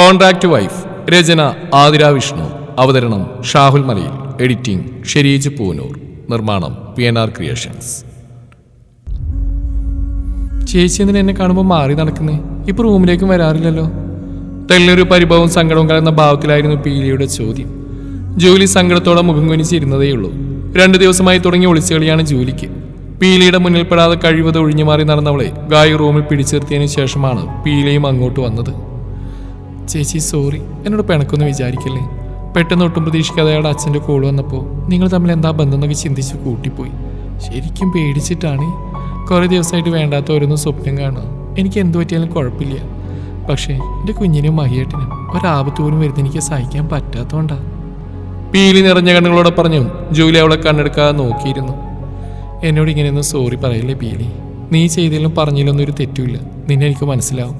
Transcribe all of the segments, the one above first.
Contract wife രചന ആതിര വിഷ്ണു. അവതരണം Shahul Malayil. Editing Shereej Poonoor. നിർമ്മാണം പി എൻ ആർ ക്രിയേഷൻസ്. ചേച്ചി എന്തിനാ എന്നെ കാണുമ്പോൾ മാറി നടക്കുന്നേ? ഇപ്പൊ റൂമിലേക്കും വരാറില്ലല്ലോ. തെല്ലൊരു പരിഭവവും സങ്കടവും കലർന്ന ഭാവത്തിലായിരുന്നു പീലിയുടെ ചോദ്യം. ജൂലി സങ്കടത്തോടെ മുഖം കുനിച്ചിരുന്നതേയുള്ളൂ. രണ്ടു ദിവസമായി തുടങ്ങി ഒളിച്ചുകളിയാണ് ജൂലിക്ക്. പീലിയുടെ മുന്നിൽപ്പെടാതെ കഴിവത് ഒഴിഞ്ഞു മാറി നടന്നവളെ ഗായി റൂമിൽ പിടിച്ചിർത്തിയതിനു ശേഷമാണ് പീലയും അങ്ങോട്ട് വന്നത്. ചേച്ചി സോറി എന്നോട് പിണക്കൊന്നും വിചാരിക്കല്ലേ? പെട്ടെന്ന് ഒട്ടും പ്രതീക്ഷിക്കാതെ അയാളുടെ അച്ഛന്റെ കോൾ വന്നപ്പോൾ നിങ്ങൾ തമ്മിൽ എന്താ ബന്ധം എന്നൊക്കെ ചിന്തിച്ച് കൂട്ടിപ്പോയി. ശരിക്കും പേടിച്ചിട്ടാണ്. കുറേ ദിവസമായിട്ട് വേണ്ടാത്ത ഓരോന്നും സ്വപ്നം കാണുക. എനിക്ക് എന്തു പറ്റിയാലും കുഴപ്പമില്ല. പക്ഷേ എന്റെ കുഞ്ഞിനും മഹിയേട്ടനും ഒരാപത്ത് പോലും വരുന്ന എനിക്ക് സഹിക്കാൻ പറ്റാത്തതുകൊണ്ടാണ് പീലി നിറഞ്ഞ കണ്ണുകളോടെ പറഞ്ഞു ജൂലി അവളെ കണ്ണെടുക്കാതെ നോക്കിയിരുന്നു. എന്നോട് ഇങ്ങനെയൊന്നും സോറി പറയില്ലേ പീലി? നീ ചെയ്തതിലും പറഞ്ഞതിലൊന്നും ഒരു തെറ്റുമില്ല. നിന്നെ എനിക്ക് മനസ്സിലാവും.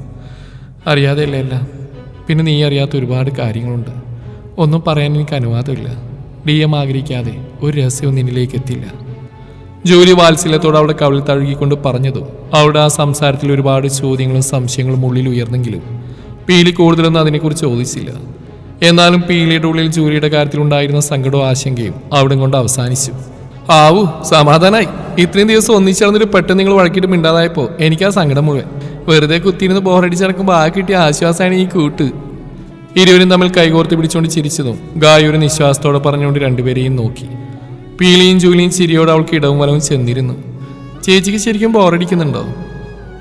അറിയാതെയല്ല എല്ലാം? പിന്നെ നീ അറിയാത്ത ഒരുപാട് കാര്യങ്ങളുണ്ട്. ഒന്നും പറയാൻ എനിക്ക് അനുവാദമില്ല. ഡി എം ആഗ്രഹിക്കാതെ ഒരു രഹസ്യവും നിന്നിലേക്ക് എത്തില്ല ജോലി വാത്സല്യത്തോടെ അവളുടെ കവിളിൽ തഴുകിക്കൊണ്ട് പറഞ്ഞതും അവളുടെ ആ സംസാരത്തിൽ ഒരുപാട് ചോദ്യങ്ങളും സംശയങ്ങളും ഉള്ളിൽ ഉയർന്നെങ്കിലും പീലി കൂടുതലൊന്നും അതിനെക്കുറിച്ച് ചോദിച്ചില്ല. എന്നാലും പീലിയുടെ ഉള്ളിൽ ജോലിയുടെ കാര്യത്തിൽ ഉണ്ടായിരുന്ന സങ്കടവും ആശങ്കയും അവിടെ കൊണ്ട് അവസാനിച്ചു. ആവു സമാധാനായി. ഇത്രയും ദിവസം ഒന്നിച്ചേർന്നിട്ട് പെട്ടെന്ന് നിങ്ങൾ വഴക്കിട്ട് മിണ്ടാതായപ്പോൾ എനിക്ക് ആ സങ്കടം മുഴുവൻ. വെറുതെ കുത്തിയിരുന്ന് ബോറടിച്ച് നടക്കുമ്പോൾ ആ കിട്ടിയ ആശ്വാസമാണ് ഈ കൂട്ട്. ഇരുവരും തമ്മിൽ കൈകോർത്ത് പിടിച്ചുകൊണ്ട് ചിരിച്ചതും ഗായ ഒരു നിശ്വാസത്തോടെ പറഞ്ഞുകൊണ്ട് രണ്ടുപേരെയും നോക്കി. പീലിയും ജൂലിയും ചിരിയോടെ അവൾക്ക് ഇടവും വലവും ചെന്നിരുന്നു. ചേച്ചിക്ക് ശരിക്കും ബോറടിക്കുന്നുണ്ടോ?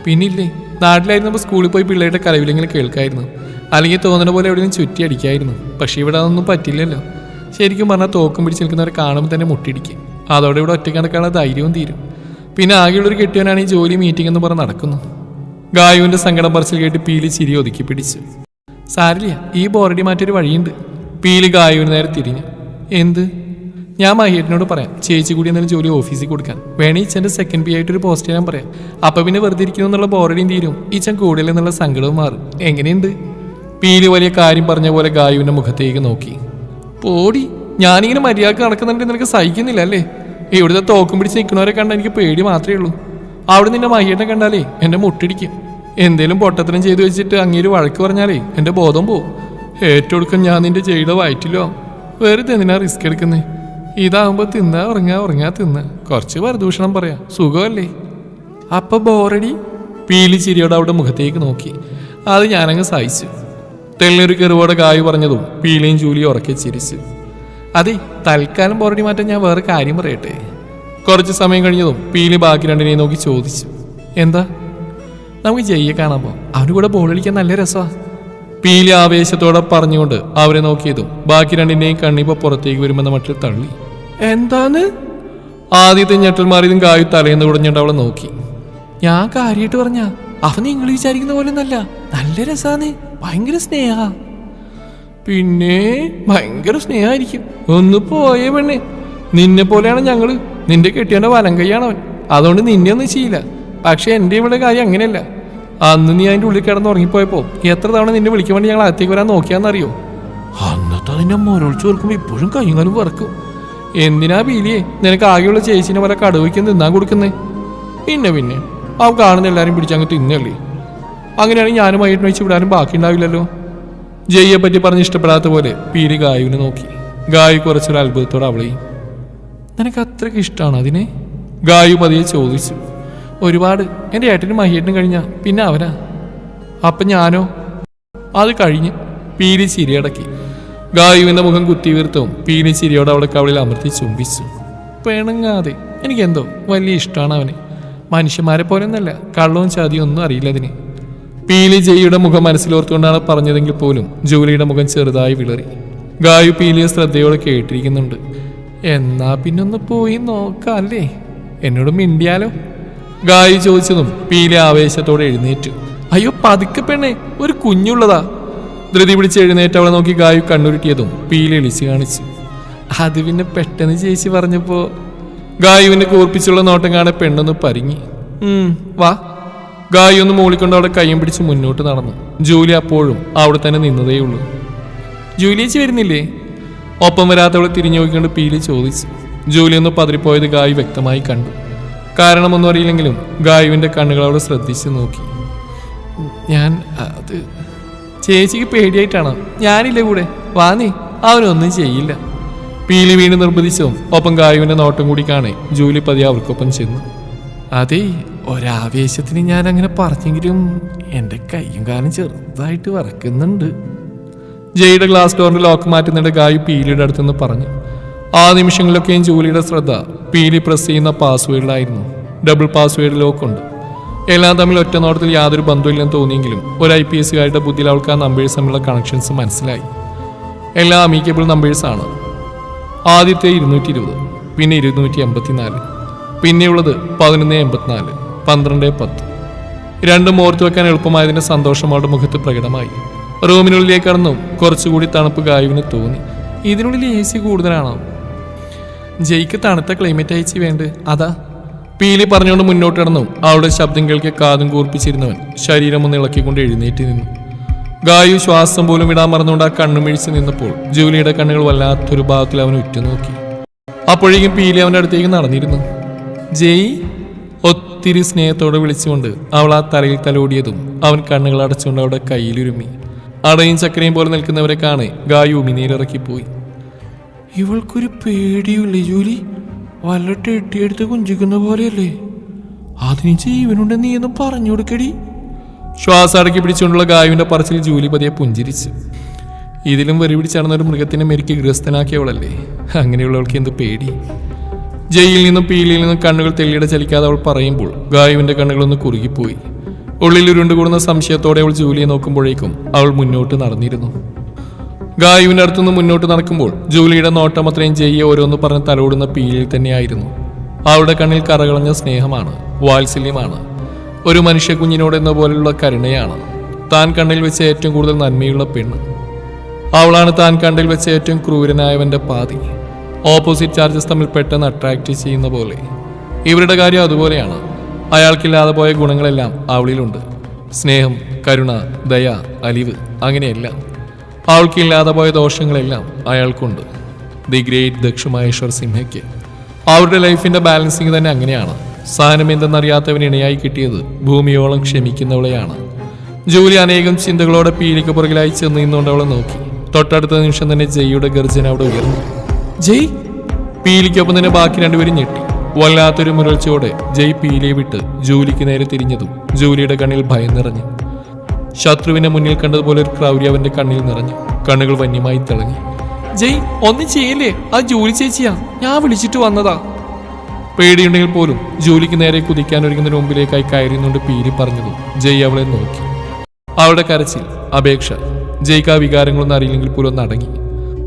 പിന്നില്ലേ. നാട്ടിലായിരുന്നപ്പോൾ സ്കൂളിൽ പോയി പിള്ളേരുടെ കലവിലെങ്കിലും കേൾക്കായിരുന്നു. അല്ലെങ്കിൽ തോന്നുന്ന പോലെ എവിടെയും ചുറ്റി അടിക്കായിരുന്നു. പക്ഷേ ഇവിടെ അതൊന്നും പറ്റില്ലല്ലോ. ശരിക്കും പറഞ്ഞാൽ തോക്കും പിടിച്ച് നിൽക്കുന്നവരെ കാണുമ്പോൾ തന്നെ മുട്ടിടിക്കും. അതോടെ ഇവിടെ ഒറ്റ കണക്കാനുള്ള ധൈര്യവും തീരും. പിന്നെ ആകെയുള്ളൊരു കെട്ടിയവനാണ് ഈ ജോലി മീറ്റിംഗ് എന്ന് പറഞ്ഞ് നടക്കുന്നു ഗായുവിന്റെ സങ്കടം പറച്ചിൽ കേട്ട് പീലി ചിരി ഒതുക്കി പിടിച്ചു. സാരില്ല ഈ ബോറടി മാറ്റൊരു വഴിയുണ്ട്. പീലി ഗായുവിന് നേരെ തിരിഞ്ഞു. എന്ത്? ഞാൻ മഹേട്ടിനോട് പറയാം ചേച്ചി കൂടി എന്തെങ്കിലും ജോലി ഓഫീസിൽ കൊടുക്കാൻ. വേണേ ഇച്ചന്റെ സെക്കൻഡ് പി ആയിട്ട് ഒരു പോസ്റ്റ് ഞാൻ പറയാം. അപ്പം പിന്നെ വെറുതെ ഇരിക്കുന്നു എന്നുള്ള ബോറടിയും തീരും. ഇച്ചൻ കൂടുതൽ എന്നുള്ള സങ്കടവും മാറും. എങ്ങനെയുണ്ട്? പീലി വലിയ കാര്യം പറഞ്ഞ പോലെ ഗായുവിന്റെ മുഖത്തേക്ക് നോക്കി. പോടി ഞാനിങ്ങനെ മര്യാദയ്ക്ക് നടക്കുന്നുണ്ട് നിനക്ക് സഹിക്കുന്നില്ല അല്ലേ? ഇവിടുത്തെ തോക്കും പിടിച്ച് നിൽക്കുന്നവരെ കണ്ട എനിക്ക് പേടി മാത്രമേ ഉള്ളൂ. അവിടെ നിന്റെ മഹിയുടെ കണ്ടാലേ എന്റെ മുട്ടിടിക്കും. എന്തേലും പൊട്ടത്തരം ചെയ്തു വെച്ചിട്ട് അങ്ങേര് വഴക്ക് പറഞ്ഞാലേ എന്റെ ബോധം പോവും. ഏറ്റെടുക്കും ഞാൻ നിന്റെ ചെയ്ത വയറ്റിലോ? വെറുതെ എന്തിനാ റിസ്ക് എടുക്കുന്നേ? ഇതാകുമ്പോ തിന്നാ ഉറങ്ങാ ഉറങ്ങാ തിന്ന്. കുറച്ച് വരദൂഷണം പറയാം. സുഖമല്ലേ? അപ്പൊ ബോറടി? പീലി ചിരിയോടെ അവിടെ മുഖത്തേക്ക് നോക്കി. അത് ഞാനങ്ങ് സഹിച്ചു. തെളിഞ്ഞൊരു കെറുവോടെ കായ് പറഞ്ഞതും പീലിയും ജൂലിയും ഉറക്കെ ചിരിച്ചു. അതെ തൽക്കാലം ബോറടി മാറ്റാൻ ഞാൻ വേറെ കാര്യം പറയട്ടെ. കുറച്ച് സമയം കഴിഞ്ഞതും പീലി ബാക്കി രണ്ടിനെയും നോക്കി ചോദിച്ചു. എന്താ? നമുക്ക് ജയ്യെ കാണാൻ പോവാം. അവന് കൂടെ ബോൾ കളിക്കാൻ നല്ല രസമാണ് പീലി ആവേശത്തോടെ പറഞ്ഞുകൊണ്ട് അവരെ നോക്കിയതും ബാക്കി രണ്ടിന്റെയും കണ്ണിപ്പോ പുറത്തേക്ക് വരുമെന്ന മട്ടിൽ തള്ളി. എന്താന്ന്? ആദ്യത്തെ ഞെട്ടൽ മാറിയതും കായു തലേന്ന് കുടഞ്ഞിട്ട് അവളെ നോക്കി. ഞാൻ കാര്യമായിട്ട് പറഞ്ഞ അവൻ നിങ്ങൾ വിചാരിക്കുന്ന പോലെ ഒന്നല്ല നല്ല രസാന്ന്. ഭയങ്കര സ്നേഹ. പിന്നെ ഭയങ്കര സ്നേഹമായിരിക്കും ഒന്ന് പോയേ പെണ്ണ്. നിന്നെ പോലെയാണ് ഞങ്ങൾ നിന്റെ കെട്ടിയവന്റെ വലം കൈയാണ് അവൻ. അതുകൊണ്ട് നിന്നെ ഒന്നും ചെയ്യില്ല. പക്ഷേ എന്റെ ഇവിടെ കാര്യം അങ്ങനെയല്ല. അന്ന് നീ അതിന്റെ ഉള്ളിൽ കിടന്ന് ഉറങ്ങിപ്പോയപ്പോ എത്ര തവണ നിന്നെ വിളിക്കാൻ വേണ്ടി ഞങ്ങൾ അകത്തേക്ക് വരാൻ നോക്കിയാന്നറിയോ അന്നത്തെ അതിന്റെ മൊരൊളിച്ച് ഓർക്കുമ്പോ ഇപ്പോഴും കൈകാലും വറക്കും. എന്തിനാ പീലിയെ? നിനക്ക് ആകെയുള്ള ചേച്ചിനെ പോലെ കടുവയ്ക്ക് തിന്നാൻ കൊടുക്കുന്നേ? പിന്നെ പിന്നെ. അവൻ കാണുന്ന എല്ലാരും പിടിച്ചങ്ങ് തിന്നല്ലേ അങ്ങനെയാണെങ്കിൽ ഞാനും വൈകിട്ട് വെച്ച് വിടാനും ബാക്കി ഉണ്ടാവില്ലല്ലോ ജയ്യെ പറ്റി പറഞ്ഞ് ഇഷ്ടപ്പെടാത്ത പോലെ പീലി ഗായുവിനെ നോക്കി. ഗായു കുറച്ചൊരു അത്ഭുതത്തോടെ അവളെയും നിനക്ക് അത്രയ്ക്ക് ഇഷ്ടമാണ് അതിനെ ഗായുമതിയെ ചോദിച്ചു. ഒരുപാട്. എന്റെ ഏട്ടനും മഹിയേട്ടനും കഴിഞ്ഞ പിന്നെ അവനാ അപ്പം ഞാനോ? അത് കഴിഞ്ഞ് പീലി ചിരിയടക്കി ഗായുവിന്റെ മുഖം കുത്തി വീർത്തവും പീലി ചിരിയോടെ അവളെ കവളിൽ അമർത്തി ചുംബിച്ചു. പിണങ്ങാതെ. എനിക്കെന്തോ വലിയ ഇഷ്ടമാണ് അവനെ. മനുഷ്യന്മാരെ പോലെ ഒന്നല്ല കള്ളവും ചതിയും ഒന്നും അറിയില്ല അതിന്. പീലി ജയിയുടെ മുഖം മനസ്സിലോർത്തുകൊണ്ടാണ് പറഞ്ഞതെങ്കിൽ പോലും ജൂലിയുടെ മുഖം ചെറുതായി വിളറി. ഗായു പീലിയെ ശ്രദ്ധയോടെ കേട്ടിരിക്കുന്നുണ്ട്. എന്നാ പിന്നൊന്ന് പോയി നോക്കാം അല്ലേ എന്നോട് മിണ്ടിയാലോ? ഗായി ചോദിച്ചതും പീലെ ആവേശത്തോടെ എഴുന്നേറ്റു. അയ്യോ പതുക്കെ പെണ്ണേ ഒരു കുഞ്ഞുള്ളതാ. ധൃതി പിടിച്ച് എഴുന്നേറ്റ് അവളെ നോക്കി ഗായു കണ്ണുരുട്ടിയതും പീലി ഇളിച്ചു കാണിച്ചു. അത് പിന്നെ പെട്ടെന്ന് ചേച്ചി പറഞ്ഞപ്പോ ഗായുവിനെ കൂർപ്പിച്ചുള്ള നോട്ടം കാണെ പെണ്ണൊന്ന് പരിങ്ങി. ഉം വാ. ഗായു ഒന്ന് മൂളിക്കൊണ്ട് അവിടെ കയ്യും പിടിച്ച് മുന്നോട്ട് നടന്നു. ജൂലി അപ്പോഴും അവിടെ തന്നെ നിന്നതേയുള്ളൂ. ജൂലിയേച്ചി വരുന്നില്ലേ? ഒപ്പം വരാത്തവളെ തിരിഞ്ഞു നോക്കിക്കൊണ്ട് പീലി ചോദിച്ചു. ജൂലി ഒന്ന് പതിരിപ്പോയത് ഗായു വ്യക്തമായി കണ്ടു. കാരണമൊന്നും അറിയില്ലെങ്കിലും ഗായുവിന്റെ കണ്ണുകൾ അവിടെ ശ്രദ്ധിച്ചു നോക്കി. ഞാൻ അത് ചേച്ചിക്ക് പേടിയായിട്ടാണോ? ഞാനില്ല കൂടെ? വാ നീ. അവനൊന്നും ചെയ്യില്ല. പീലി വീണ് നിർബന്ധിച്ചതും ഒപ്പം ഗായുവിന്റെ നോട്ടം കൂടി കാണേ ജൂലി പതി അവർക്കൊപ്പം ചെന്നു. അതെ ഒരാവേശത്തിന് ഞാൻ അങ്ങനെ പറഞ്ഞെങ്കിലും എന്റെ കൈയും കാലും ചെറുതായിട്ട് വറക്കുന്നുണ്ട്. ജയുടെ ഗ്ലാസ് ഡോറിന്റെ ലോക്ക് മാറ്റുന്നതിന്റെ ഗായു പീലിയുടെ അടുത്തുനിന്ന് പറഞ്ഞു. ആ നിമിഷങ്ങളിലൊക്കെയും ജൂലിയുടെ ശ്രദ്ധ പീലി പ്രസ് ചെയ്യുന്ന പാസ്വേഡിലായിരുന്നു. Double password ലോക്കുണ്ട്. എല്ലാം തമ്മിൽ ഒറ്റ നോട്ടത്തിൽ യാതൊരു ബന്ധമില്ലെന്ന് തോന്നിയെങ്കിലും ഒരു ഐ പി എസുകാരുടെ ബുദ്ധിയിൽ അവൾക്ക് ആ നമ്പേഴ്സ് തമ്മിലുള്ള കണക്ഷൻസ് മനസ്സിലായി. എല്ലാം അമീക്കബിൾ നമ്പേഴ്സാണ് ആദ്യത്തെ ഇരുന്നൂറ്റി ഇരുപത് പിന്നെ ഇരുന്നൂറ്റി എൺപത്തിനാല് പിന്നെയുള്ളത് പതിനൊന്ന് എൺപത്തിനാല് പന്ത്രണ്ട് പത്ത് രണ്ടും ഓർത്തു വെക്കാൻ എളുപ്പമായതിന്റെ സന്തോഷം അവളുടെ മുഖത്ത് പ്രകടമായി. റൂമിനുള്ളിലേക്ക് കടന്നു. കുറച്ചുകൂടി തണുപ്പ് ഗായുവിന് തോന്നി. ഇതിനുള്ളിൽ എ സി കൂടുതലാണോ? ജയ്ക്ക് തണുത്ത ക്ലൈമറ്റ് അയച്ച് വേണ്ട. അതാ. പീലി പറഞ്ഞുകൊണ്ട് മുന്നോട്ട് കടന്നു. അവളുടെ ശബ്ദം കേൾക്കെ കാതും കൂർപ്പിച്ചിരുന്നവൻ ശരീരം ഒന്ന് ഇളക്കിക്കൊണ്ട് എഴുന്നേറ്റ് നിന്നു. ഗായു ശ്വാസം പോലും വിടാൻ മറന്നുകൊണ്ട് ആ കണ്ണു മിഴിച്ച് നിന്നപ്പോൾ ജൂലിയുടെ കണ്ണുകൾ വല്ലാത്തൊരു ഭാഗത്തിൽ അവൻ ഉറ്റുനോക്കി. അപ്പോഴേക്കും പീലി അവന്റെ അടുത്തേക്ക് നടന്നിരുന്നു. ജയ് ഒത്തിരി സ്നേഹത്തോടെ വിളിച്ചുകൊണ്ട് അവൾ ആ തലയിൽ തലോടിയതും അവൻ കണ്ണുകൾ അടച്ചുകൊണ്ട് അവളുടെ കയ്യിലുരുമ്മി അടയും ചക്കരയും പോലെ നിൽക്കുന്നവരെ കാണെ ഗായു നീലിറക്കിപ്പോയി ഇവൾക്കൊരു പേടിയുമില്ലേ ജൂലി? വല്ലട്ട് എട്ടിയെടുത്ത് കുഞ്ചിക്കുന്ന പോലെയല്ലേ? അതിന് ജീവനുണ്ട് നീ എന്ന് പറഞ്ഞു കൊടുക്കടി. ശ്വാസം അടക്കി പിടിച്ചുകൊണ്ടുള്ള ഗായുവിന്റെ പറച്ചിൽ ജൂലി പതിയെ പുഞ്ചിരിച്ചു. ഇതിലും വെറി പിടിച്ചടന്ന ഒരു മൃഗത്തിനെ മെരുക്കി ഗൃഹസ്ഥനാക്കിയവളല്ലേ? അങ്ങനെയുള്ളവൾക്ക് എന്ത് പേടി? ജയിലിൽ നിന്നും പീലിയിൽ നിന്നും കണ്ണുകൾ തെള്ളിയുടെ ചലിക്കാതെ അവൾ പറയുമ്പോൾ ഗായുവിന്റെ കണ്ണുകളൊന്ന് കുറുകിപ്പോയി. ഉള്ളിൽ ഉരുണ്ടുകൂടുന്ന സംശയത്തോടെ അവൾ ജൂലിയെ നോക്കുമ്പോഴേക്കും അവൾ മുന്നോട്ട് നടന്നിരുന്നു. ഗായുവിന്റെ അടുത്തുനിന്ന് മുന്നോട്ട് നടക്കുമ്പോൾ ജൂലിയുടെ നോട്ടം അത്രയും ജയ്യെ ഓരോന്ന് പറഞ്ഞ് തലോടുന്ന പീലിൽ തന്നെയായിരുന്നു. അവളുടെ കണ്ണിൽ കറകളഞ്ഞ സ്നേഹമാണ് വാത്സല്യമാണ്. ഒരു മനുഷ്യ കുഞ്ഞിനോട് എന്ന പോലെയുള്ള കരുണയാണ് താൻ കണ്ണിൽ വെച്ച ഏറ്റവും കൂടുതൽ നന്മയുള്ള പെണ്ണ്. അവളാണ് താൻ കണ്ണിൽ വെച്ച ഏറ്റവും ക്രൂരനായവന്റെ പാതി. ഓപ്പോസിറ്റ് ചാർജസ് തമ്മിൽ പെട്ടെന്ന് അട്രാക്ട് ചെയ്യുന്ന പോലെ. ഇവരുടെ കാര്യം അതുപോലെയാണ്. അയാൾക്കില്ലാതെ പോയ ഗുണങ്ങളെല്ലാം അവളിലുണ്ട്. സ്നേഹം കരുണ ദയ അലിവ് അങ്ങനെയെല്ലാം. അവൾക്കില്ലാതെ പോയ ദോഷങ്ങളെല്ലാം അയാൾക്കുണ്ട്. ദി ഗ്രേറ്റ് ദക്ഷുമഹേശ്വർ സിംഹയ്ക്ക്. അവരുടെ ലൈഫിന്റെ ബാലൻസിങ് തന്നെ അങ്ങനെയാണ്. സാധനം എന്തെന്നറിയാത്തവന് ഇണയായി കിട്ടിയത് ഭൂമിയോളം ക്ഷമിക്കുന്നവളെയാണ്. ജൂലി അനേകം ചിന്തകളോടെ പീലിക്ക് പുറകിലായി ചെന്ന് നിന്നുകൊണ്ട് അവളെ നോക്കി. തൊട്ടടുത്ത നിമിഷം തന്നെ ജയ്യുടെ ഗർജന അവിടെ ഉയർന്നു. ജയ്! പീലിക്കൊപ്പം തന്നെ ബാക്കി രണ്ടുപേരും ഞെട്ടി. വല്ലാത്തൊരു മുരൾച്ചയോടെ ജയ് പീലെ വിട്ട് ജൂലിക്ക് നേരെ തിരിഞ്ഞതും ജൂലിയുടെ കണ്ണിൽ ഭയം നിറഞ്ഞു. ശത്രുവിനെ മുന്നിൽ കണ്ടതുപോലെ ഒരു ക്രൗര്യ അവന്റെ കണ്ണിൽ നിറഞ്ഞു കണ്ണുകൾ വന്യമായി തിളങ്ങി. ജയ് ഒന്നും ചെയ്യില്ലേ? ആ ജൂലി ചേച്ചിയാ. ഞാൻ വിളിച്ചിട്ട് വന്നതാ. പേടിയുണ്ടെങ്കിൽ പോലും ജോലിക്ക് നേരെ കുതിക്കാൻ ഒരുങ്ങുന്നതിന് മുമ്പിലേക്കായി കയറിയുന്നുണ്ട് പീലി പറഞ്ഞതും ജയ് അവളെ നോക്കി. അവളുടെ കരച്ചിൽ അപേക്ഷ ജയ്ക്ക് ആ വികാരങ്ങളൊന്നും അറിയില്ലെങ്കിൽ പോലും ഒന്ന് അടങ്ങി.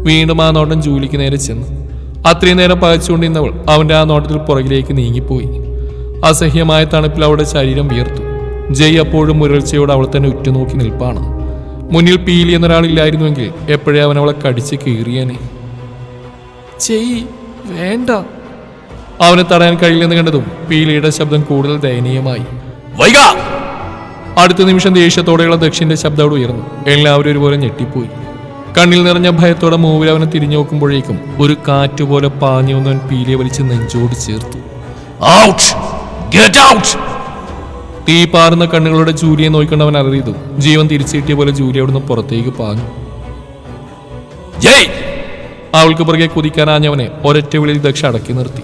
വീണ്ടും ആ നോട്ടം ജൂലിക്ക് നേരെ ചെന്നു. അത്രയും നേരം പകച്ചുകൊണ്ടിരുന്നവൾ അവന്റെ ആ നോട്ടത്തിൽ പുറകിലേക്ക് നീങ്ങിപ്പോയി. അസഹ്യമായ തണുപ്പിൽ അവളുടെ ശരീരം വിയർത്തു. ജയ് അപ്പോഴും മുരൾച്ചയോട് അവൾ തന്നെ ഉറ്റുനോക്കി നിൽപ്പാണ്. മുന്നിൽ പീലി എന്നൊരാളില്ലായിരുന്നുവെങ്കിൽ എപ്പോഴേ അവൻ അവളെ കടിച്ച് കീറിയേനെ. ചെയ് വേണ്ട. അവനെ തടയാൻ കഴിയില്ലെന്ന് കണ്ടതും പീലിയുടെ ശബ്ദം കൂടുതൽ ദയനീയമായി. വൈക. അടുത്ത നിമിഷം ദേഷ്യത്തോടെയുള്ള ദക്ഷിന്റെ ശബ്ദം അവിടെ ഉയർന്നു. എല്ലാവരും ഒരുപോലെ ഞെട്ടിപ്പോയി. കണ്ണിൽ നിറഞ്ഞ ഭയത്തോടെ മൂവിൽ അവനെ തിരിഞ്ഞു നോക്കുമ്പോഴേക്കും ഒരു കാറ്റുപോലെ പാഞ്ഞു വന്നവൻ പീലിയെ വലിച്ച് നെഞ്ചോട് ചേർത്തു. തീ പാറുന്ന കണ്ണുകളുടെ ജൂലിയെ നോക്കിക്കൊണ്ടവൻ അറിയതു ജീവൻ തിരിച്ചു കിട്ടിയ പോലെ ജൂലി അവിടുന്ന് പുറത്തേക്ക് പാഞ്ഞു. ജയ് അവൾക്ക് പുറകെ കുതിക്കാനാഞ്ഞവനെ ഒരൊറ്റ വിളിയിൽ ദക്ഷ അടക്കി നിർത്തി.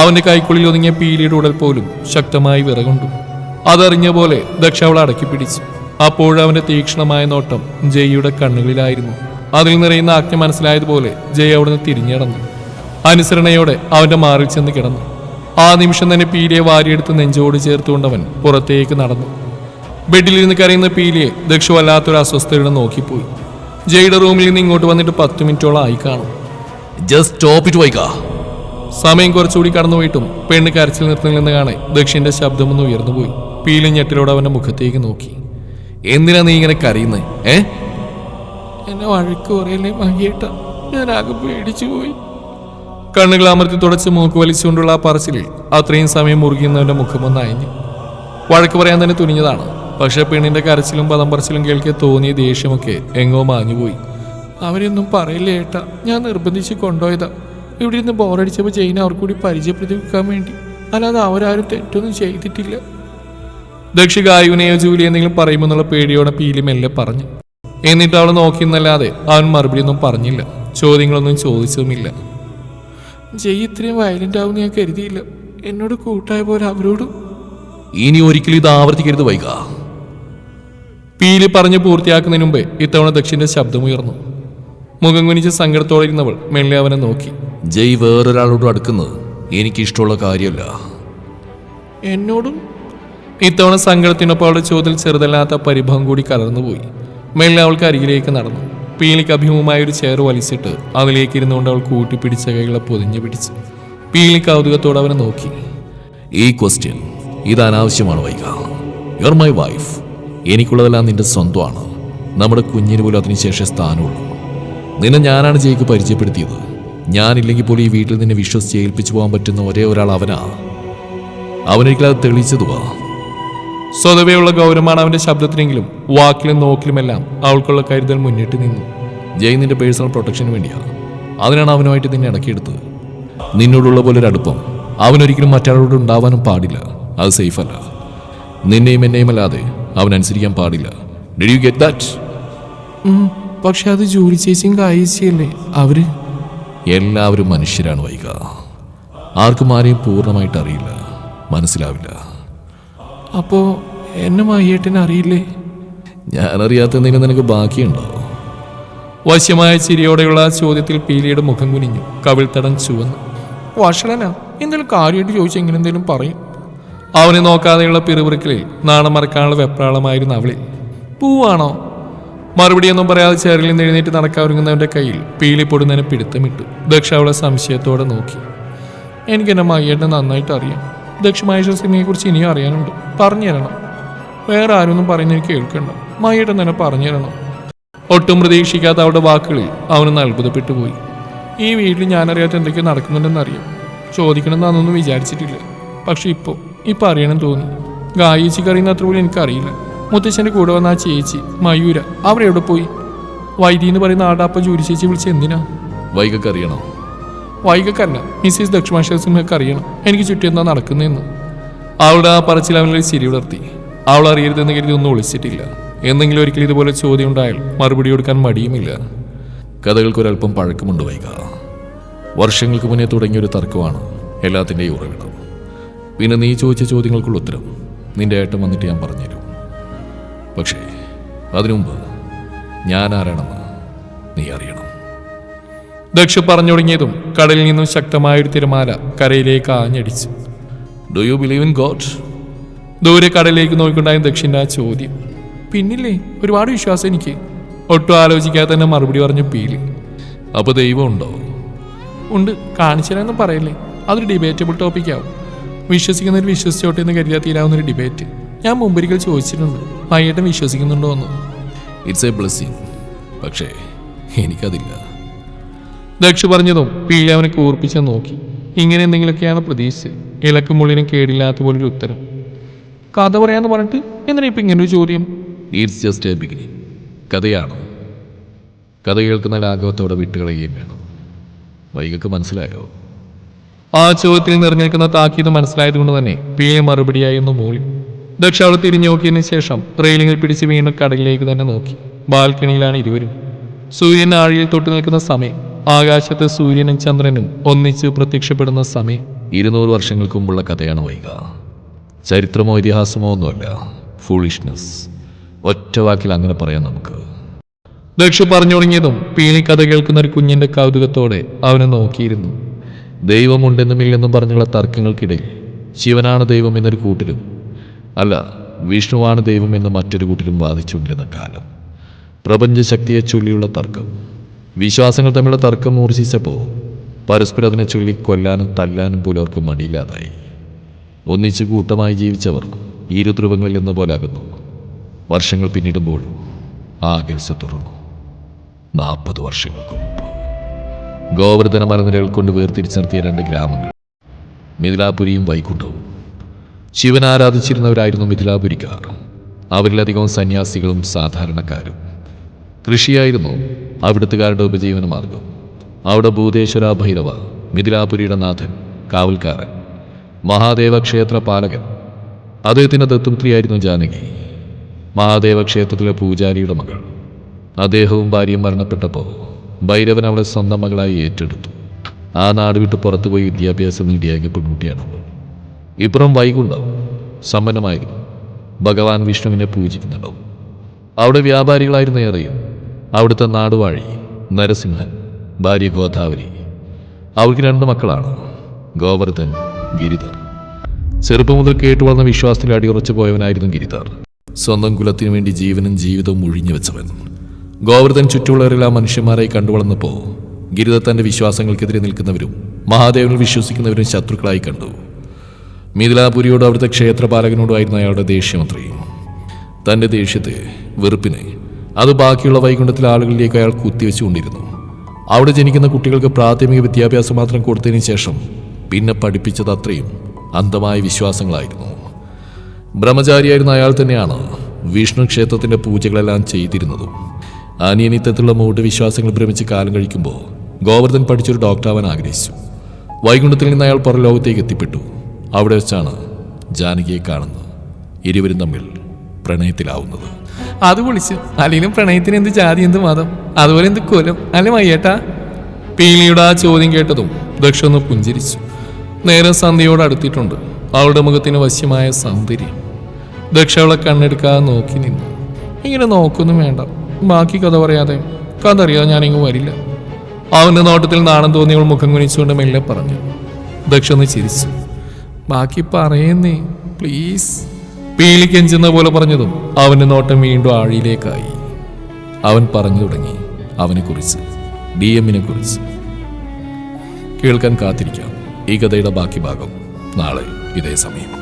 അവന്റെ കൈക്കുള്ളിൽ ഒതുങ്ങിയ പീലിയുടെ ഉടൽ പോലും ശക്തമായി വിറകൊണ്ടു. അതറിഞ്ഞ പോലെ ദക്ഷ അവളെ അടക്കി പിടിച്ചു. അപ്പോഴവന്റെ തീക്ഷണമായ നോട്ടം ജയ്യുടെ കണ്ണുകളിലായിരുന്നു. അതിൽ നിറയുന്ന ആജ്ഞ മനസ്സിലായതുപോലെ ജയ് അവിടുന്ന് തിരിഞ്ഞടന്നു അനുസരണയോടെ അവന്റെ മാറിൽ ചെന്ന് കിടന്നു. ആ നിമിഷം തന്നെ പീലിയെ വാരിയെടുത്ത് നെഞ്ചോട് ചേർത്തുകൊണ്ടവൻ പുറത്തേക്ക് നടന്നു. ബെഡിലിരുന്ന് കരയുന്ന പീലിയെ ദക്ഷ വല്ലാത്തൊരു അസ്വസ്ഥയുടെ നോക്കിപ്പോയി. ജയുടെ റൂമിൽ നിന്ന് ഇങ്ങോട്ട് വന്നിട്ട് പത്ത് മിനിറ്റോളം ആയി കാണും. ജസ്റ്റ് സ്റ്റോപ്പ് ഇറ്റ് വൈകാ. സമയം കുറച്ചുകൂടി കടന്നുപോയിട്ടും പെണ്ണ് കരച്ചിൽ നിർത്തുന്നില്ലെന്ന് കാണെ ദക്ഷിന്റെ ശബ്ദമൊന്ന് ഉയർന്നുപോയി. പീലി ഞെട്ടിലോടെ അവന്റെ മുഖത്തേക്ക് നോക്കി. എന്തിനാ നീ ഇങ്ങനെ കരയുന്നത് ഏ? എന്നെ വഴക്ക് പറയല്ലേ മഹിയേട്ട ഞാൻ ആകെ പേടിച്ചു പോയി. കണ്ണുകൾ അമർത്തി തുടച്ച് മൂക്ക് വലിച്ചുകൊണ്ടുള്ള ആ പറച്ചിലിൽ അത്രയും സമയം മുറുകിയുന്നവന്റെ മുഖമൊന്ന് അയഞ്ഞു. വഴക്ക് പറയാൻ തന്നെ തുനിഞ്ഞതാണ്. പക്ഷെ പെണ്ണിന്റെ കരച്ചിലും പദം പറച്ചിലും കേൾക്കെ തോന്നിയ ദേഷ്യമൊക്കെ എങ്ങോ മാഞ്ഞുപോയി. അവരൊന്നും പറയില്ല ഏട്ടാ? ഞാൻ നിർബന്ധിച്ച് കൊണ്ടുപോയതാ. ഇവിടെ ഇരുന്ന് ബോറടിച്ചപ്പോൾ ചെയ്യുന്ന അവർക്കൂടി പരിചയപ്പെടുത്തി വെക്കാൻ വേണ്ടി. അല്ലാതെ അവരാരും തെറ്റൊന്നും ചെയ്തിട്ടില്ല. ദക്ഷ ഗായുവിനെയോ ജൂലി എന്തെങ്കിലും പറയുമെന്നുള്ള പേടിയോടെ പീലി മെല്ലെ പറഞ്ഞു. എന്നിട്ട് അവൾ നോക്കിയെന്നല്ലാതെ അവൻ മറുപടിയൊന്നും പറഞ്ഞില്ല. ചോദ്യങ്ങളൊന്നും ചോദിച്ചതുമില്ല. ജയ് ഇത്രയും വയലന്റ് ആവും ഞാൻ കരുതിയില്ല. എന്നോട് കൂട്ടായ പോലെ അവരോടും. ഇനി ഒരിക്കലും ഇത് ആവർത്തിക്കരുത് വൈക. പീലി പറഞ്ഞ് പൂർത്തിയാക്കുന്നതിന് മുമ്പേ ഇത്തവണ ദക്ഷിന്റെ ശബ്ദമുയർന്നു മുഖം കുനിച്ച് സങ്കടത്തോടെ ഇരുന്നവൾ മെല്ലെ അവനെ നോക്കി. ജയ് വേറൊരാളോട് അടുക്കുന്നത് എനിക്കിഷ്ടമുള്ള കാര്യമല്ല. എന്നോടും ഇത്തവണ സങ്കടത്തിനൊപ്പം അവളുടെ ചോദ്യത്തിൽ ചെറുതല്ലാത്ത പരിഭവം കൂടി കലർന്നുപോയി. മെല്ലെ അവൾക്ക് അരികിലേക്ക് നടന്നു. പീലിക്ക് അഭിമുഖമായ ഒരു ചെയർ വലിച്ചിട്ട് അതിലേക്ക് ഇരുന്നുകൊണ്ട് അവൾ കൂട്ടിപ്പിടിച്ച കൈകളെ പൊതിഞ്ഞു പിടിച്ചു. പീലി കൗതുകത്തോടെ അവനെ നോക്കി. ഈ ക്വസ്റ്റ്യൻ ഇത് അനാവശ്യമാണ് വൈക. യു ആർ മൈ വൈഫ് എനിക്കുള്ളതെല്ലാം നിന്റെ സ്വന്തമാണ്. നമ്മുടെ കുഞ്ഞിന് പോലും അതിനുശേഷം സ്ഥാനമുള്ളൂ. നിന്നെ ഞാനാണ് ജയിക്ക് പരിചയപ്പെടുത്തിയത്. ഞാനില്ലെങ്കിൽ പോലും ഈ വീട്ടിൽ നിന്നെ വിശ്വസിച്ച് ഏൽപ്പിച്ചു പോകാൻ പറ്റുന്ന ഒരേ ഒരാൾ അവനാ. അവനൊരിക്കലും അത് തെളിയിച്ചതുവാ. സ്വതവേയുള്ള ഗൗരവമാണ് അവന്റെ ശബ്ദത്തിനെങ്കിലും വാക്കിലും നോക്കിലുമെല്ലാം അവൾക്കുള്ള കരുതൽ മുന്നിട്ട് നിന്നു. ജയ് നിന്റെ പേഴ്സണൽ പ്രൊട്ടക്ഷന് വേണ്ടിയാണ്. അതിനാണ് അവനുമായിട്ട് നിന്നെ ഇടക്കിയെടുത്തത് നിന്നോടുള്ള പോലെ ഒരു അടുപ്പം അവനൊരിക്കലും മറ്റാളോട് ഉണ്ടാവാനും പാടില്ല. അത് സേഫ് അല്ല. നിന്നെയും എന്നെയും അല്ലാതെ അവൻ അനുസരിക്കാൻ പാടില്ല. ഡിഡ് യു ഗെറ്റ് ദാറ്റ് പക്ഷെ അത് ജോലി ചേച്ചിയും കായിച്ചയല്ലേ? അവർ? എല്ലാവരും മനുഷ്യരാണ് വൈക. ആർക്കും ആരെയും പൂർണമായിട്ട് അറിയില്ല. മനസ്സിലാവില്ല. അപ്പോ എന്നെ ഏട്ടിനെ അറിയില്ലേ? ഞാനറിയാത്ത എന്തെങ്കിലും നിനക്ക് ബാക്കിയുണ്ടോ? വശ്യമായ ചിരിയോടെയുള്ള ആ ചോദ്യത്തിൽ പീലിയുടെ മുഖം കുനിഞ്ഞു. കവിൾത്തടം ചുവന്നു. വഷളനാ എന്തെങ്കിലും കാര്യമായിട്ട് ചോദിച്ചാൽ എങ്ങനെ എന്തെങ്കിലും പറയും. അവനെ നോക്കാതെയുള്ള പിറുപിറുക്കലിൽ നാണം മറക്കാനുള്ള വെപ്രാളമായിരുന്നു അവളിൽ പൂവാണോ? മറുപടിയൊന്നും പറയാതെ ചേറിൽ നിന്ന് എഴുന്നേറ്റ് നടക്കാൻ ഒരുങ്ങുന്നവന്റെ കയ്യിൽ പീലി പൊടുന്നതിനെ പിടുത്തമിട്ടു. ദക്ഷ അവളെ സംശയത്തോടെ നോക്കി. എനിക്കെന്നെ മയ്യേട്ടനെ നന്നായിട്ട് അറിയാം ദക്ഷ മഹേശ്വര സിനിമയെ കുറിച്ച് ഇനിയും അറിയാനുണ്ട്. പറഞ്ഞു തരണം. വേറെ ആരൊന്നും പറയുന്ന എനിക്ക് കേൾക്കണ്ട. മയ്യേട്ടൻ തന്നെ പറഞ്ഞു തരണം. ഒട്ടും പ്രതീക്ഷിക്കാത്ത അവരുടെ വാക്കുകളിൽ അവനൊന്ന് അത്ഭുതപ്പെട്ടു പോയി ഈ വീട്ടിൽ ഞാനറിയാത്ത എന്തൊക്കെയോ നടക്കുന്നുണ്ടെന്ന് അറിയാം ചോദിക്കണമെന്ന് അന്നൊന്നും വിചാരിച്ചിട്ടില്ല. പക്ഷെ ഇപ്പോൾ ഇപ്പം അറിയണം തോന്നി. ഗായിച്ചി അറിയുന്ന അത്ര പോലും എനിക്കറിയില്ല. മുത്തച്ഛന്റെ കൂടെ വന്ന ആ ചേച്ചി മയൂര അവരെവിടെ പോയി? വൈദി എന്ന് പറയുന്ന ആടാപ്പ ജോലി ചേച്ചി വിളിച്ച് എന്തിനാ? വൈകക്ക് വൈകക്കല്ല മിസ്സിസ് ദക്ഷിണാശ്വര സിംഹക്ക് അറിയണം എനിക്ക് ചുറ്റും എന്താ നടക്കുന്നതെന്ന്. അവളുടെ ആ പറച്ചിൽ അവനിൽ ചിരി ഉണർത്തി. അവൾ അറിയരുതെന്ന് കരുതി ഒന്നും ഒളിച്ചിട്ടില്ല. എന്തെങ്കിലും ഒരിക്കലും ഇതുപോലെ ചോദ്യം ഉണ്ടായാൽ മറുപടി കൊടുക്കാൻ മടിയുമില്ല. കഥകൾക്കൊരല്പം പഴക്കമുണ്ട് വൈക വർഷങ്ങൾക്ക് മുന്നേ തുടങ്ങിയ ഒരു തർക്കമാണ് എല്ലാത്തിന്റെയും ഉറവിടം. പിന്നെ നീ ചോദിച്ച ചോദ്യങ്ങൾക്കുള്ള ഉത്തരം നിന്റെ ഏട്ടൻ വന്നിട്ട് ഞാൻ പറഞ്ഞുതരും. പക്ഷേ അതിനുമുമ്പ് ഞാൻ ആരാണെന്ന് നീ അറിയണം. ദക്ഷ പറഞ്ഞു തുടങ്ങിയതും കടലിൽ നിന്നും ശക്തമായൊരു തിരമാല കരയിലേക്ക് ആഞ്ഞടിച്ചു. Do you believe in God ദൂരെ കടലിലേക്ക് നോക്കിക്കൊണ്ടായ ദക്ഷിന്റെ ആ ചോദ്യം. പിന്നില്ലേ? ഒരുപാട് വിശ്വാസം എനിക്ക്. ഒട്ടും ആലോചിക്കാതെ തന്നെ മറുപടി പറഞ്ഞു പീലി. അപ്പോൾ ദൈവം ഉണ്ടോ? ഉണ്ട്. കാണിച്ചില്ലെന്നും പറയല്ലേ? അതൊരു ഡിബേറ്റബിൾ ടോപ്പിക്കാവും വിശ്വസിക്കുന്നവർ വിശ്വസിച്ചോട്ടെ എന്ന് കരുതിയാൽ തീരാവുന്ന ഒരു ഡിബേറ്റ് ഞാൻ മുമ്പൊരിക്കൽ ചോദിച്ചിട്ടുണ്ട്. വൈകിട്ടും വിശ്വസിക്കുന്നുണ്ടോ എന്ന്. ഇറ്റ്സ് എ ബ്ലെസ്സിങ് പക്ഷേ എനിക്കതില്ല. ദക്ഷ പറഞ്ഞതും പീലി അവനെ കൂർപ്പിച്ച് നോക്കി. ഇങ്ങനെ എന്തെങ്കിലുമൊക്കെയാണ് പ്രതീക്ഷിച്ചത് ഇളക്കും മുള്ളിനും കേടില്ലാത്ത പോലൊരു ഉത്തരം. കഥ പറയാന്ന് പറഞ്ഞിട്ട് എന്തിനാ ഇപ്പം ഇങ്ങനൊരു ചോദ്യം? ഇറ്റ്സ് ജസ്റ്റ് എ ബിഗിനിങ് കഥയാണ്? കഥ കേൾക്കുന്ന ലാഘവത്തോടെ വിട്ടുകളയുകയും വേണം. വൈകക്ക് മനസ്സിലായോ? ആ ചോദ്യത്തിൽ നിറഞ്ഞിരിക്കുന്ന താക്കീത് മനസ്സിലായതുകൊണ്ട് തന്നെ പിഴ മറുപടിയായി ഒന്ന് മൂളി. ദക്ഷ അവിടെ തിരിഞ്ഞു നോക്കിയതിന് ശേഷം റെയിലിങ്ങിൽ പിടിച്ച് വീണ്ടും കടലിലേക്ക് തന്നെ നോക്കി. ബാൽക്കണിയിലാണ് ഇരുവരും. സൂര്യൻ ആഴിയിൽ തൊട്ടു നിൽക്കുന്ന സമയം. ആകാശത്ത് സൂര്യനും ചന്ദ്രനും ഒന്നിച്ച് പ്രത്യക്ഷപ്പെടുന്ന സമയം. ഇരുന്നൂറ് വർഷങ്ങൾക്ക് മുമ്പുള്ള കഥയാണ് വൈക ചരിത്രമോ ഇതിഹാസമോ ഒന്നുമല്ല. ഫൂളിഷ്നസ് ഒറ്റ വാക്കിൽ അങ്ങനെ പറയാം നമുക്ക്. ദക്ഷ പറഞ്ഞു തുടങ്ങിയതും പീണി കഥ കേൾക്കുന്ന ഒരു കുഞ്ഞിന്റെ കൗതുകത്തോടെ അവനെ നോക്കിയിരുന്നു. ദൈവമുണ്ടെന്നും ഇല്ലെന്നും പറഞ്ഞുള്ള തർക്കങ്ങൾക്കിടയിൽ ശിവനാണ് ദൈവം എന്നൊരു കൂട്ടിലും അല്ല വിഷ്ണുവാണ് ദൈവം എന്ന് മറ്റൊരു കൂട്ടിലും വാദിച്ചുകൊണ്ടിരുന്ന കാലം. പ്രപഞ്ചശക്തിയെ ചൊല്ലിയുള്ള തർക്കം. വിശ്വാസങ്ങൾ തമ്മിലുള്ള തർക്കം മൂർച്ഛിച്ചപ്പോൾ പരസ്പരം അതിനെ ചൊല്ലി കൊല്ലാനും തല്ലാനും പോലും അവർക്ക് മടിയില്ലാതായി. ഒന്നിച്ച് കൂട്ടമായി ജീവിച്ചവർ ഇരു ധ്രുവങ്ങളിൽ എന്ന പോലെ അകന്നു വർഷങ്ങൾ പിന്നിടുമ്പോൾ ആ അകൽച്ച തുറന്നു നാൽപ്പത് വർഷങ്ങൾക്ക് മുമ്പ്. ഗോവർദ്ധന മലനിരകൾ കൊണ്ട് വേർതിരിച്ചു നിർത്തിയ രണ്ട് ഗ്രാമങ്ങൾ മിഥിലാപുരിയും വൈകുണ്ഠവും. ശിവൻ ആരാധിച്ചിരുന്നവരായിരുന്നു മിഥിലാപുരിക്കാർ. അവരിലധികവും സന്യാസികളും സാധാരണക്കാരും. കൃഷിയായിരുന്നു അവിടുത്തുകാരുടെ ഉപജീവന മാർഗം അവിടെ ഭൂതേശ്വര ഭൈരവ മിഥിലാപുരിയുടെ നാഥൻ കാവൽക്കാരൻ മഹാദേവ ക്ഷേത്ര പാലകൻ അദ്ദേഹത്തിന്റെ ദത്തുപുത്രിയായിരുന്നു ജാനകി. മഹാദേവ ക്ഷേത്രത്തിലെ പൂജാരിയുടെ മകൾ. അദ്ദേഹവും ഭാര്യയും മരണപ്പെട്ടപ്പോൾ ഭൈരവൻ അവളെ സ്വന്തം മകളായി ഏറ്റെടുത്തു. ആ നാട് വിട്ട് പുറത്തു പോയി വിദ്യാഭ്യാസം നേടിയാക്കിയ പെൺകുട്ടിയാണ് ഇപ്പുറം വൈകുണ്ഠം സമ്പന്നമായിരുന്നു. ഭഗവാൻ വിഷ്ണുവിനെ പൂജിക്കുന്നുണ്ടാവും. അവിടെ വ്യാപാരികളായിരുന്നു ഏറെയും. അവിടുത്തെ നാടുവാഴി നരസിംഹൻ ഭാര്യ ഗോദാവരി. അവർക്ക് രണ്ട് മക്കളാണ് ഗോവർദ്ധൻ ഗിരിധർ. ചെറുപ്പം മുതൽ കേട്ടു വളർന്ന വിശ്വാസത്തിൽ അടിയുറച്ചു പോയവനായിരുന്നു ഗിരിധർ. സ്വന്തം കുലത്തിനു വേണ്ടി ജീവനും ജീവിതവും ഒഴിഞ്ഞു വെച്ചവൻ. ഗോവർദ്ധൻ ചുറ്റുമുള്ളവരെല്ലാം മനുഷ്യന്മാരായി കണ്ടുവളർന്നപ്പോൾ ഗിരിധർ തന്റെ വിശ്വാസങ്ങൾക്കെതിരെ നിൽക്കുന്നവരും മഹാദേവനിൽ വിശ്വസിക്കുന്നവരും ശത്രുക്കളായി കണ്ടു. മിഥിലാപുരിയോടും അവിടുത്തെ ക്ഷേത്രപാലകനോടുമായിരുന്നു അയാളുടെ ദേഷ്യമന്ത്രി. തന്റെ ദേഷ്യത്തെ വെറുപ്പിനെ അത് ബാക്കിയുള്ള വൈകുണ്ഠത്തിലെ ആളുകളിലേക്ക് അയാൾ കുത്തിവെച്ചുകൊണ്ടിരുന്നു. അവിടെ ജനിക്കുന്ന കുട്ടികൾക്ക് പ്രാഥമിക വിദ്യാഭ്യാസം മാത്രം കൊടുത്തതിന് ശേഷം പിന്നെ പഠിപ്പിച്ചത് അത്രയും അന്ധമായ വിശ്വാസങ്ങളായിരുന്നു. ബ്രഹ്മചാരിയായിരുന്ന അയാൾ തന്നെയാണ് വിഷ്ണു ക്ഷേത്രത്തിന്റെ പൂജകളെല്ലാം ചെയ്തിരുന്നതും. അനിയനിത്തത്തിലുള്ള മൂട്ട് വിശ്വാസങ്ങൾ ഭ്രമിച്ച് കാലം കഴിക്കുമ്പോൾ ഗോവർദ്ധൻ പഠിച്ചൊരു ഡോക്ടറാവാൻ ആഗ്രഹിച്ചു. വൈകുണ്ഠത്തിൽ നിന്ന് അയാൾ പുറലോകത്തേക്ക് എത്തിപ്പെട്ടു. അവിടെ വെച്ചാണ് ജാനകിയെ കാണുന്നത്. ഇരുവരും തമ്മിൽ പ്രണയത്തിലാവുന്നത്. അത് വിളിച്ചു അല്ലെങ്കിലും പ്രണയത്തിന് എന്ത് ജാതി എന്ത് മതം? അതുപോലെ എന്ത് കൊലം? അല്ലെ മയ്യേട്ടാ? പീലിയുടെ ആ ചോദ്യം കേട്ടതും ദക്ഷ ഒന്ന് പുഞ്ചിരിച്ചു. നേരെ സന്ധ്യയോട് അടുത്തിട്ടുണ്ട്. അവളുടെ മുഖത്തിന് വശ്യമായ സൗന്ദര്യം. ദക്ഷ അവളെ കണ്ണെടുക്കാതെ നോക്കി നിന്നു. ഇങ്ങനെ നോക്കൊന്നും വേണ്ട. ബാക്കി കഥ പറയാതെ. കഥ അറിയാതെ ഞാനിങ്ങ് വരില്ല. അവന്റെ നോട്ടത്തിൽ നാണം തോന്നിയവൾ മുഖം കുനിച്ചുകൊണ്ട് മെല്ലെ പറഞ്ഞു. ദക്ഷ ഒന്ന് ചിരിച്ചു. ബാക്കി പറയുന്നേ പ്ലീസ് പീലി കെഞ്ചുന്ന പോലെ പറഞ്ഞതും അവന്റെ നോട്ടം വീണ്ടും ആഴിയിലേക്കായി. അവൻ പറഞ്ഞു തുടങ്ങി അവനെക്കുറിച്ച് ഡി എമ്മിനെ കുറിച്ച് കേൾക്കാൻ കാത്തിരിക്കാം ഈ കഥയുടെ ബാക്കി ഭാഗം നാളെ ഇതേ സമയം.